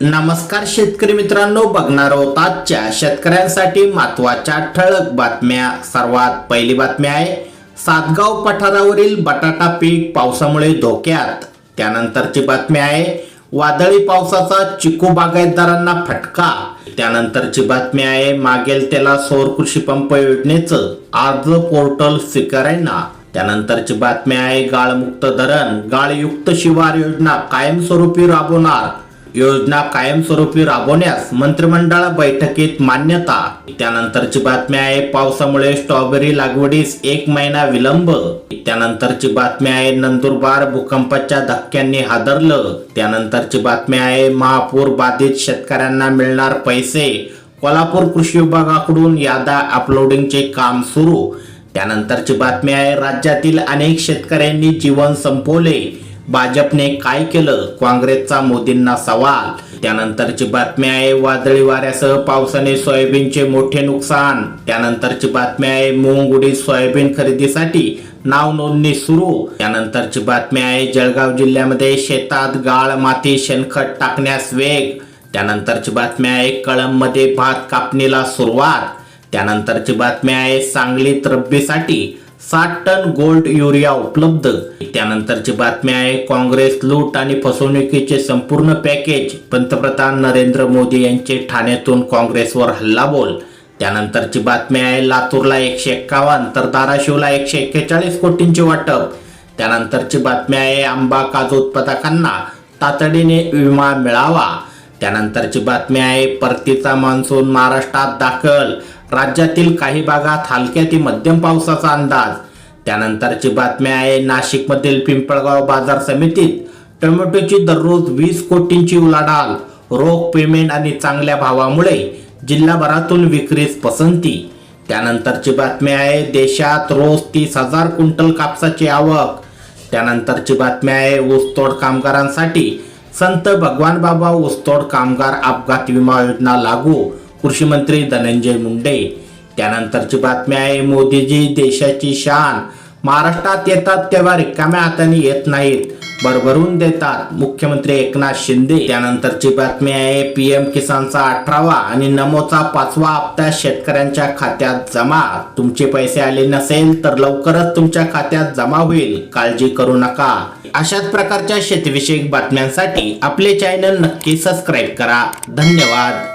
नमस्कार शेतकरी मित्रांनो बघणार आहोत आजच्या शेतकऱ्यांसाठी महत्त्वाच्या ठळक बातम्या. सर्वात पहिली बातमी आहे सातगाव पठारावरील बटाटा पीक पावसामुळे धोक्यात. त्यानंतरची बातमी आहे वादळी पावसाचा चिकू बागायतदारांना फटका. त्यानंतरची बातमी आहे मागेल त्याला सौर कृषी पंप योजनेचं अर्ज पोर्टल स्वीकारायना. त्यानंतरची बातमी आहे गाळमुक्त धरण गाळयुक्त शिवार योजना कायमस्वरूपी राबवणार. योजना कायमस्वरूपी राबवण्यास मंत्रिमंडळ बैठकीत मान्यता. त्यानंतरची बातमी आहे पावसामुळे स्ट्रॉबेरी लागवडीस एक महिना विलंब. त्यानंतरची बातमी आहे नंदुरबार भूकंपाच्या धक्क्यांनी हादरलं. त्यानंतरची बातमी आहे महापूर बाधित शेतकऱ्यांना मिळणार पैसे. कोल्हापूर कृषी विभागाकडून यादा अपलोडिंगचे काम सुरू. त्यानंतरची बातमी आहे राज्यातील अनेक शेतकऱ्यांनी जीवन संपवले. भाजपने काय केलं? काँग्रेसचा मोदींना सवाल. त्यानंतरची बातमी आहे वादळी वाऱ्यासह पावसाने सोयाबीनचे मोठे नुकसान. त्यानंतरची बातमी आहे मूग उडीद सोयाबीन खरेदीसाठी नाव नोंदणी सुरू. त्यानंतरची बातमी आहे जळगाव जिल्ह्यामध्ये शेतात गाळ माती शेणखत टाकण्यास वेग. त्यानंतरची बातमी आहे कळममध्ये भात कापणीला सुरुवात. त्यानंतरची बातमी आहे सांगलीत रब्बीसाठी साठ टन गोल्ड युरिया उपलब्ध. त्यानंतरची बातमी आहे काँग्रेस लूट आणि फसवणुकीचे संपूर्ण पॅकेज पंतप्रधान नरेंद्र मोदी यांचे ठाण्यातून काँग्रेसवर हल्लाबोल. त्यानंतरची बातमी आहे लातूरला एकशे एक्कावन्न तर धाराशिवला एकशे एक्केचाळीस कोटींचे वाटप. त्यानंतरची बातमी आहे आंबा काजू उत्पादकांना तातडीने विमा मिळावा. त्यानंतरची बातमी आहे परतीचा मान्सून महाराष्ट्रात दाखल. राज्यातील काही भागात हलक्या ते मध्यम पावसाचा अंदाज. त्यानंतरची बातमी आहे नाशिकमधील पिंपळगाव बाजार समितीत टोमॅटोची दररोज वीस कोटींची उलाढाल रोख पेमेंट आणि चांगल्या भावामुळे जिल्हाभरातून विक्रीस पसंती. त्यानंतरची बातमी आहे देशात रोज तीस हजार क्विंटल कापसाची आवक. त्यानंतरची बातमी आहे ऊसतोड कामगारांसाठी संत भगवान बाबा ऊसतोड कामगार अपघात विमा योजना लागू. कृषी मंत्री धनंजय मुंडे. त्यानंतरची बातमी आहे मोदीजी देशाची शान. महाराष्ट्रात येतात तेव्हा रिकाम्या हाताने येत नाहीत. भरभरून देतात. मुख्यमंत्री एकनाथ शिंदे. त्यानंतरची बातमी आहे पीएम किसानचा अठरावा आणि नमोचा पाचवा हप्ता शेतकऱ्यांच्या खात्यात जमा. तुमचे पैसे आले नसेल तर लवकरच तुमच्या खात्यात जमा होईल. काळजी करू नका. अशाच प्रकारच्या शेतीविषयक बातम्यांसाठी आपले चॅनल नक्की सबस्क्राईब करा. धन्यवाद.